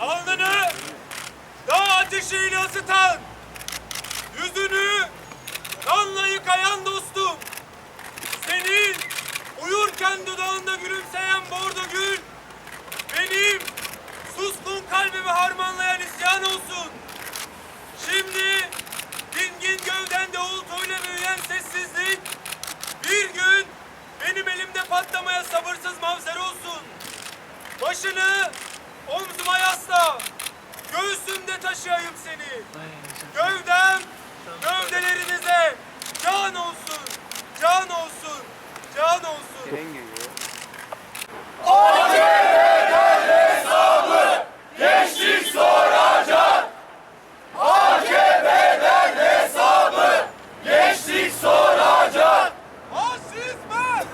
Alnını dağ ateşiyle ısıtan, yüzünü kanla yıkayan dostum. Senin uyurken dudağında gülümseyen bordo gül, benim suskun kalbimi harmanlayan isyan olsun. Şimdi dingin gövdende uğultuyla büyüyen sessizlik, bir gün benim elimde patlamaya sabırsız mavzer olsun. Başını Omzuma yasla. Göğsümde taşıyayım seni. Gövdem gövdelerinize can olsun. Can olsun. Can olsun. Tren geliyor. AKP'den hesabı gençlik soracak. AKP'den hesabı gençlik soracak. Faşizme!